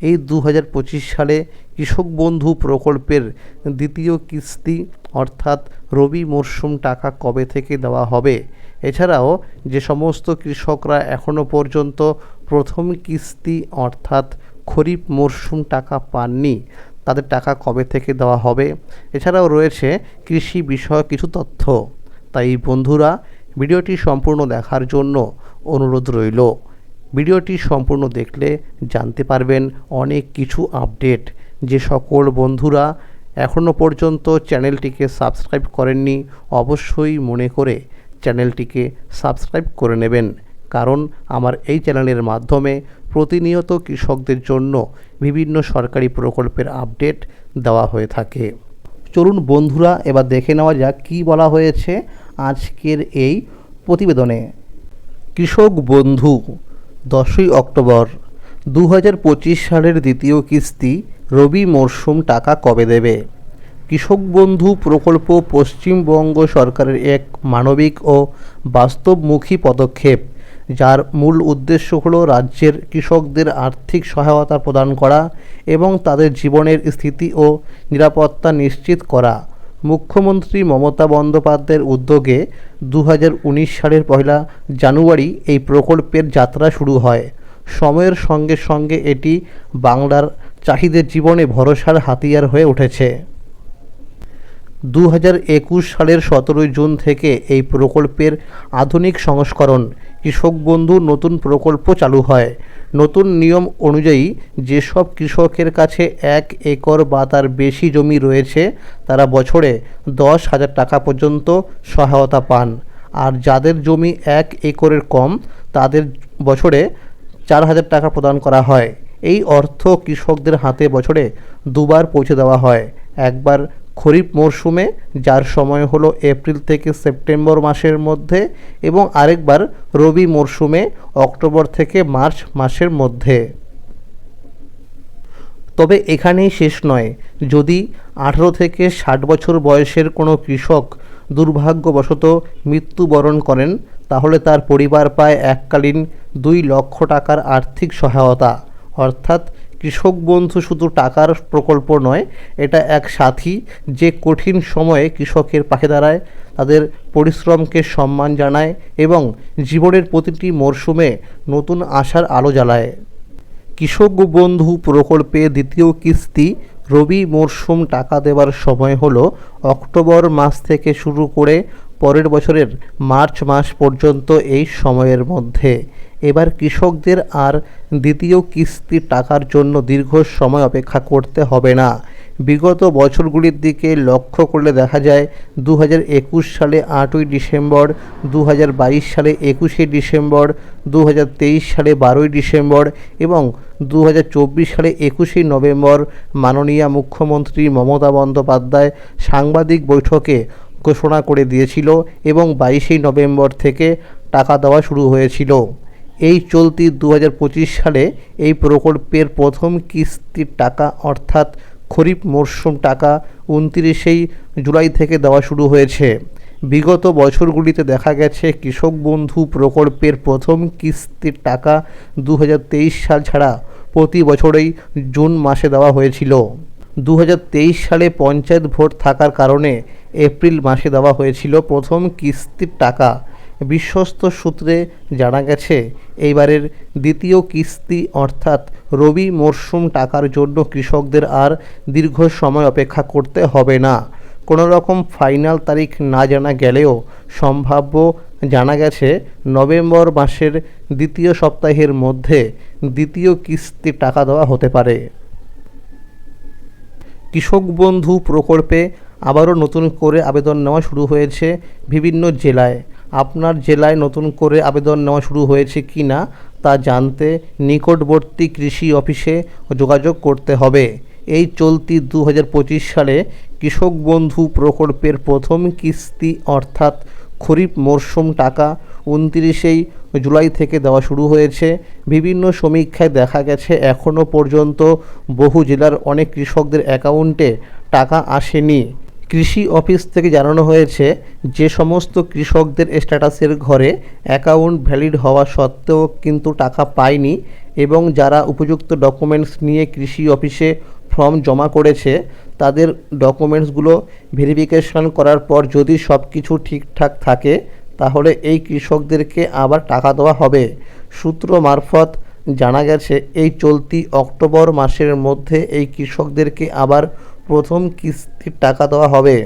এই দু হাজার পঁচিশ সালে কৃষক বন্ধু প্রকল্পের দ্বিতীয় কিস্তি, অর্থাৎ রবি মরশুম টাকা কবে থেকে দেওয়া হবে? এছাড়াও, যে সমস্ত কৃষকরা এখনও পর্যন্ত প্রথম কিস্তি, অর্থাৎ খরিফ মরশুম টাকা পাননি, তাদের টাকা কবে থেকে দেওয়া হবে? এছাড়াও রয়েছে কৃষি বিষয়ক কিছু তথ্য। তাই বন্ধুরা, ভিডিওটি সম্পূর্ণ দেখার জন্য অনুরোধ রইল। ভিডিওটি সম্পূর্ণ দেখলে জানতে পারবেন অনেক কিছু আপডেট। যে সকল বন্ধুরা এখনও পর্যন্ত চ্যানেলটিকে সাবস্ক্রাইব করেননি, অবশ্যই মনে করে চ্যানেলটিকে সাবস্ক্রাইব করে নেবেন। কারণ আমার এই চ্যানেলের মাধ্যমে প্রতিনিয়ত কৃষকদের জন্য বিভিন্ন সরকারি প্রকল্পের আপডেট দেওয়া হয়ে থাকে। চলুন বন্ধুরা, এবার দেখে নেওয়া যাক কী বলা হয়েছে আজকের এই প্রতিবেদনে। কৃষক বন্ধু দশই অক্টোবর দু হাজার পঁচিশ সালের দ্বিতীয় কিস্তি রবি মরশুম টাকা কবে দেবে? কৃষক বন্ধু প্রকল্প পশ্চিমবঙ্গ সরকারের এক মানবিক ও বাস্তবমুখী পদক্ষেপ, যার মূল উদ্দেশ্য হল রাজ্যের কৃষকদের আর্থিক সহায়তা প্রদান করা এবং তাদের জীবনের স্থিতি ও নিরাপত্তা নিশ্চিত করা। মুখ্যমন্ত্রী মমতা বন্দ্যোপাধ্যায়ের উদ্যোগে দু হাজার উনিশ সালের পয়লা জানুয়ারি এই প্রকল্পের যাত্রা শুরু হয়। সময়ের সঙ্গে সঙ্গে এটি বাংলার চাহিদের জীবনে ভরসার হাতিয়ার হয়ে উঠেছে। দু হাজার একুশ সালের সতেরোই জুন থেকে এই প্রকল্পের আধুনিক সংস্করণ কৃষক বন্ধু নতুন প্রকল্প চালু হয়। নতুন নিয়ম অনুযায়ী যেসব কৃষকের কাছে এক একর বা তার বেশি জমি রয়েছে, তারা বছরে দশ হাজার টাকা পর্যন্ত সহায়তা পান। আর যাদের জমি এক একরের কম, তাদের বছরে চার হাজার টাকা প্রদান করা হয়। এই অর্থ কৃষকদের হাতে বছরে দুবার পৌঁছে দেওয়া হয়। একবার খরিফ মরশুমে যার সময় হলো এপ্রিল থেকে সেপ্টেম্বর মাসের মধ্যে এবং আরেকবার রবি মরশুমে অক্টোবর থেকে মার্চ মাসের মধ্যে। তবে এখানেই শেষ নয়, যদি আঠেরো থেকে ষাট বছর বয়সের কোনো কৃষক দুর্ভাগ্যবশত মৃত্যুবরণ করেন, তাহলে তার পরিবার পায় এককালীন দুই লক্ষ টাকার আর্থিক সহায়তা, অর্থাৎ কৃষক বন্ধু শুধু টাকার প্রকল্প নয়, এটা এক সাথী যে কঠিন সময়ে কৃষকের পাশে দাঁড়ায়, তাদের পরিশ্রমকে সম্মান জানায় এবং জীবনের প্রতিটি মরশুমে নতুন আশার আলো জ্বালায়। কৃষক বন্ধু প্রকল্পে দ্বিতীয় কিস্তি, রবি মরশুম টাকা দেওয়ার সময় হল অক্টোবর মাস থেকে শুরু করে পরের বছরের মার্চ মাস পর্যন্ত এই সময়ের মধ্যে। এবার কৃষকদের আর দ্বিতীয় কিস্তির টাকার জন্য দীর্ঘ সময় অপেক্ষা করতে হবে না। বিগত বছরগুলির দিকে লক্ষ্য করলে দেখা যায় দু হাজার একুশ সালে আটই ডিসেম্বর দু হাজার বাইশ সালে একুশে ডিসেম্বর দু হাজার তেইশ সালে বারোই ডিসেম্বর এবং দু হাজার চব্বিশ সালে একুশে নভেম্বর মাননীয় মুখ্যমন্ত্রী মমতা বন্দ্যোপাধ্যায় সাংবাদিক বৈঠকে ঘোষণা করে দিয়েছিল এবং বাইশে নভেম্বর থেকে টাকা দেওয়া শুরু হয়েছিল। এই চলতি দু হাজার পঁচিশ সালে এই প্রকল্পের প্রথম কিস্তির টাকা অর্থাৎ খরিফ মরশুম টাকা উনতিরিশেই জুলাই থেকে দেওয়া শুরু হয়েছে। বিগত বছরগুলিতে দেখা গেছে কৃষক বন্ধু প্রকল্পের প্রথম কিস্তির টাকা দু হাজার তেইশ সাল ছাড়া প্রতি বছরেই জুন মাসে দেওয়া হয়েছিল। দু হাজার তেইশ সালে পঞ্চায়েত ভোট থাকার কারণে এপ্রিল মাসে দেওয়া হয়েছিল প্রথম কিস্তির টাকা। বিশ্বস্ত সূত্রে জানা গেছে, এইবারের দ্বিতীয় কিস্তি অর্থাৎ রবি মরশুম টাকার জন্য কৃষকদের আর দীর্ঘ সময় অপেক্ষা করতে হবে না। কোনো রকম ফাইনাল তারিখ না জানা গেলেও সম্ভাব্য জানা গেছে, নভেম্বর মাসের দ্বিতীয় সপ্তাহের মধ্যে দ্বিতীয় কিস্তি টাকা দেওয়া হতে পারে। কৃষক বন্ধু প্রকল্পে আবারও নতুন করে আবেদন নেওয়া শুরু হয়েছে বিভিন্ন জেলায়। আপনার জেলায় নতুন করে আবেদন নেওয়া শুরু হয়েছে কি না তা জানতে নিকটবর্তী কৃষি অফিসে যোগাযোগ করতে হবে। এই চলতি দু হাজার পঁচিশ সালে কৃষক বন্ধু প্রকল্পের প্রথম কিস্তি অর্থাৎ খরিফ মরশুম টাকা উনতিরিশেই জুলাই থেকে দেওয়া শুরু হয়েছে। বিভিন্ন সমীক্ষায় দেখা গেছে এখনও পর্যন্ত বহু জেলার অনেক কৃষকদের অ্যাকাউন্টে টাকা আসেনি। কৃষি অফিস থেকে জানানো হয়েছে, যে সমস্ত কৃষকদের স্ট্যাটাসের ঘরে অ্যাকাউন্ট ভ্যালিড হওয়া সত্ত্বেও কিন্তু টাকা পায়নি এবং যারা উপযুক্ত ডকুমেন্টস নিয়ে কৃষি অফিসে ফর্ম জমা করেছে, তাদের ডকুমেন্টসগুলো ভেরিফিকেশন করার পর যদি সব কিছু ঠিকঠাক থাকে, তাহলে এই কৃষকদেরকে আবার টাকা দেওয়া হবে। সূত্র মারফত জানা গেছে, এই চলতি অক্টোবর মাসের মধ্যে এই কৃষকদেরকে আবার প্রথম কিস্তির টাকা দেওয়া হবে।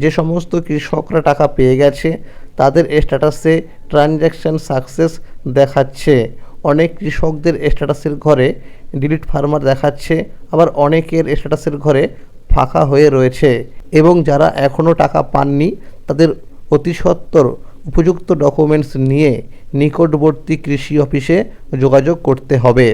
যে সমস্ত কৃষকরা টাকা পেয়ে গেছে, তাদের স্ট্যাটাসে ট্রানজ্যাকশান সাকসেস দেখাচ্ছে। অনেক কৃষকদের স্ট্যাটাসের ঘরে ডিলিট ফার্মার দেখাচ্ছে, আবার অনেকের স্ট্যাটাসের ঘরে ফাঁকা হয়ে রয়েছে। এবং যারা এখনও টাকা পাননি, তাদের অতি সত্বর উপযুক্ত ডকুমেন্টস নিয়ে নিকটবর্তী কৃষি অফিসে যোগাযোগ করতে হবে।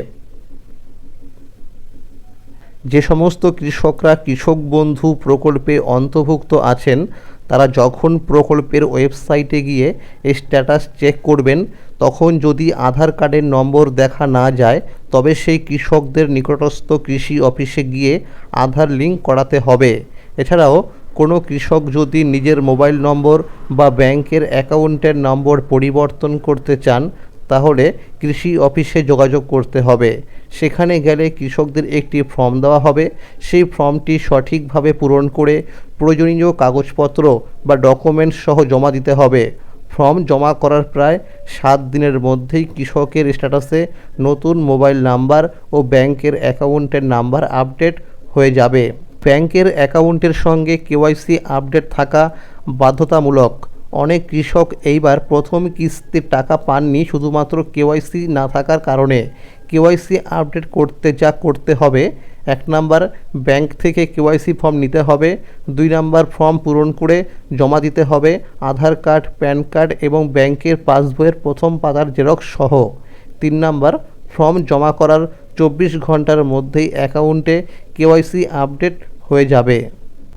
যে সমস্ত কৃষকরা কৃষক বন্ধু প্রকল্পে অন্তর্ভুক্ত আছেন, তারা যখন প্রকল্পের ওয়েবসাইটে গিয়ে স্ট্যাটাস চেক করবেন, তখন যদি আধার কার্ডের নম্বর দেখা না যায়, তবে সেই কৃষকদের নিকটস্থ কৃষি অফিসে গিয়ে আধার লিঙ্ক করাতে হবে। এছাড়াও, কোনো কৃষক যদি নিজের মোবাইল নম্বর বা ব্যাংকের অ্যাকাউন্টের নম্বর পরিবর্তন করতে চান তাহলে কৃষি অফিসে যোগাযোগ করতে হবে। সেখানে গেলে কৃষকদের একটি ফর্ম দেওয়া হবে। সেই ফর্মটি সঠিকভাবে পূরণ করে প্রয়োজনীয় কাগজপত্র বা ডকুমেন্টস সহ জমা দিতে হবে। ফর্ম জমা করার প্রায় সাত দিনের মধ্যেই কৃষকের স্ট্যাটাসে নতুন মোবাইল নাম্বার ও ব্যাংকের অ্যাকাউন্টের নাম্বার আপডেট হয়ে যাবে। ব্যাংকের অ্যাকাউন্টের সঙ্গে কেওয়াইসি আপডেট থাকা বাধ্যতামূলক। অনেক কৃষক এইবার প্রথম কিস্তির টাকা পাননি শুধুমাত্র কেওয়াইসি না থাকার কারণে। কেওয়াইসি আপডেট করতে যা করতে হবে, এক নাম্বার ব্যাংক থেকে কেওয়াইসি ফর্ম নিতে হবে, দুই নাম্বার ফর্ম পূরণ করে জমা দিতে হবে, আধার কার্ড, প্যান কার্ড এবং ব্যাংকের পাসবইয়ের প্রথম পাতার জেরক্স সহ। তিন নাম্বার ফর্ম জমা করার চব্বিশ ঘণ্টার মধ্যেই অ্যাকাউন্টে কেওয়াইসি আপডেট হয়ে যাবে।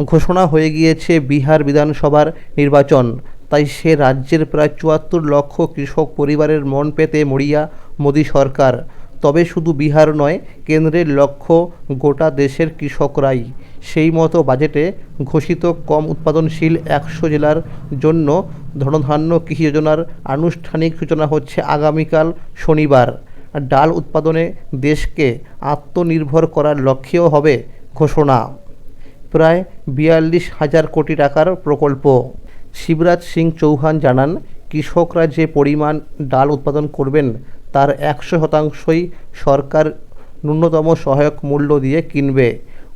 ঘোষণা হয়ে গিয়েছে বিহার বিধানসভার নির্বাচন। তাই সে রাজ্যের প্রায় চুয়াত্তর লক্ষ কৃষক পরিবারের মন পেতে মরিয়া মোদী সরকার। তবে শুধু বিহার নয়, কেন্দ্রের লক্ষ্য গোটা দেশের কৃষকরাই। সেই মতো বাজেটে ঘোষিত কম উৎপাদনশীল একশো জেলার জন্য ধনধান্য কৃষি যোজনার আনুষ্ঠানিক সূচনা হচ্ছে আগামীকাল শনিবার। ডাল উৎপাদনে দেশকে আত্মনির্ভর করার লক্ষ্যেও হবে ঘোষণা। প্রায় বিয়াল্লিশ হাজার কোটি টাকার প্রকল্প। শিবরাজ সিং চৌহান জানান, কৃষকরা যে পরিমাণ ডাল উৎপাদন করবেন তার একশো শতাংশই সরকার ন্যূনতম সহায়ক মূল্য দিয়ে কিনবে।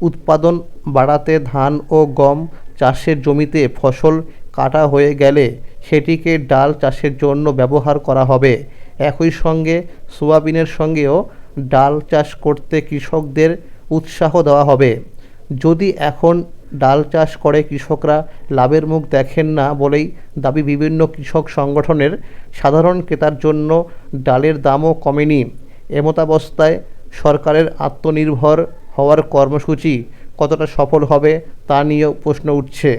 উৎপাদন বাড়াতে ধান ও গম চাষের জমিতে ফসল কাটা হয়ে গেলে সেটিকে ডাল চাষের জন্য ব্যবহার করা হবে। একই সঙ্গে সোয়াবিনের সঙ্গেও ডাল চাষ করতে কৃষকদের উৎসাহ দেওয়া হবে। যদি এখন ডাল চাষ করে কৃষকরা লাভের মুখ দেখেন না বলেই দাবি বিভিন্ন কৃষক সংগঠনের সাধারণ ক্রেতার জন্য ডালের দামও কমেনি। এমতাবস্থায় সরকারের আত্মনির্ভর হওয়ার কর্মসূচি কতটা সফল হবে তা নিয়েও প্রশ্ন উঠছে।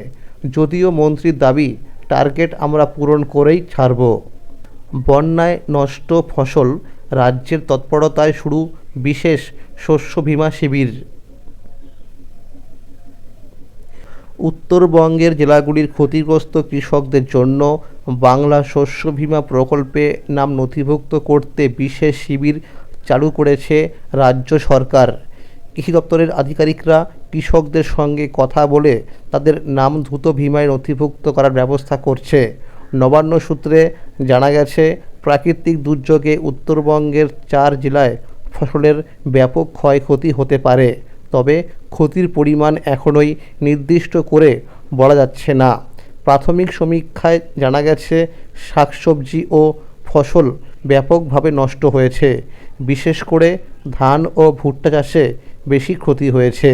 যদিও মন্ত্রীর দাবি, টার্গেট আমরা পূরণ করেই ছাড়ব। বন্যায় নষ্ট ফসল রাজ্যের তৎপরতায় শুরু বিশেষ শস্য বীমা শিবির। উত্তরবঙ্গের জেলাগুলির ক্ষতিগ্রস্ত কৃষকদের জন্য বাংলা শস্য বীমা প্রকল্পে নাম নথিভুক্ত করতে বিশেষ শিবির চালু করেছে রাজ্য সরকার। কৃষি দপ্তরের আধিকারিকরা কৃষকদের সঙ্গে কথা বলে তাদের নাম দ্রুত বীমায় নথিভুক্ত করার ব্যবস্থা করছে। নবান্ন সূত্রে জানা গেছে, প্রাকৃতিক দুর্যোগে উত্তরবঙ্গের চার জেলায় ফসলের ব্যাপক ক্ষয়ক্ষতি হতে পারে। তবে ক্ষতির পরিমাণ এখনোই নির্দিষ্ট করে বলা যাচ্ছে না। প্রাথমিক সমীক্ষায় জানা গেছে, শাকসবজি ও ফসল ব্যাপকভাবে নষ্ট হয়েছে। বিশেষ করে ধান ও ভুট্টা চাষে বেশি ক্ষতি হয়েছে।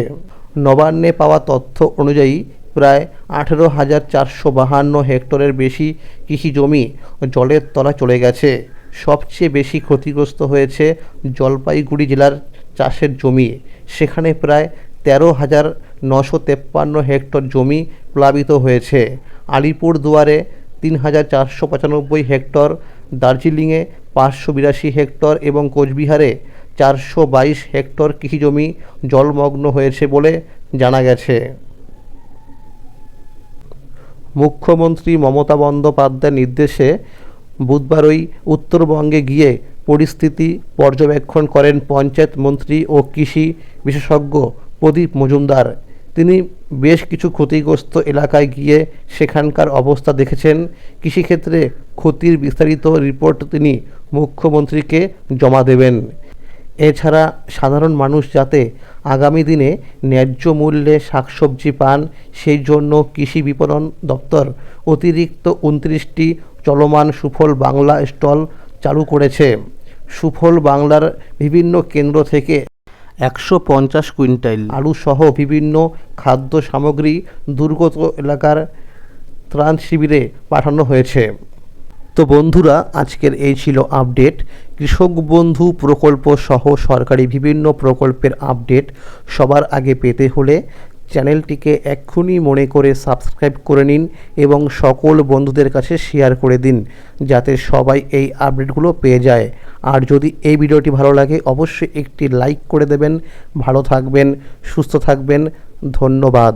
নবান্নে পাওয়া তথ্য অনুযায়ী প্রায় আঠেরো হাজার চারশো বাহান্ন হেক্টরের বেশি কৃষি জমি জলের তলা চলে গেছে। সবচেয়ে বেশি ক্ষতিগ্রস্ত হয়েছে জলপাইগুড়ি জেলার চাষের জমি। সেখানে প্রায় তেরো হাজার নশো তেপ্পান্ন হেক্টর জমি প্লাবিত হয়েছে। আলিপুরদুয়ারে তিন হাজার চারশো পঁচানব্বই হেক্টর, দার্জিলিংয়ে পাঁচশো বিরাশি হেক্টর এবং কোচবিহারে চারশো বাইশ হেক্টর কৃষিজমি জলমগ্ন হয়েছে বলে জানা গেছে। মুখ্যমন্ত্রী মমতা বন্দ্যোপাধ্যায়ের নির্দেশে বুধবারই উত্তরবঙ্গে গিয়ে পরিস্থিতি পর্যবেক্ষণ করেন পঞ্চায়েত মন্ত্রী ও কৃষি বিশেষজ্ঞ প্রদীপ মজুমদার। তিনি বেশ কিছু ক্ষতিগ্রস্ত এলাকায় গিয়ে সেখানকার অবস্থা দেখেছেন। কৃষিক্ষেত্রে ক্ষতির বিস্তারিত রিপোর্ট তিনি মুখ্যমন্ত্রীকে জমা দেবেন। এছাড়া সাধারণ মানুষ যাতে আগামী দিনে ন্যায্য মূল্যে শাকসবজি পান, সেই জন্য কৃষি বিপণন দপ্তর অতিরিক্ত উনত্রিশটি চলমান সুফল বাংলা স্টল চালু করেছে। সুফল বাংলার বিভিন্ন কেন্দ্র থেকে একশো পঞ্চাশ কুইন্টাল। আলু সহ বিভিন্ন খাদ্য সামগ্রী দুর্গত এলাকার ত্রাণ শিবিরে পাঠানো হয়েছে। তো বন্ধুরা আজকের এই ছিল আপডেট। কৃষক বন্ধু প্রকল্প সহ সরকারি বিভিন্ন প্রকল্পের আপডেট সবার আগে পেতে হলে চ্যানেলটিকে এক্ষুনি মনে করে সাবস্ক্রাইব করে নিন এবং সকল বন্ধুদের কাছে শেয়ার করে দিন, যাতে সবাই এই আপডেটগুলো পেয়ে যায়। আর যদি এই ভিডিওটি ভালো লাগে, অবশ্যই একটি লাইক করে দেবেন। ভালো থাকবেন, সুস্থ থাকবেন। ধন্যবাদ।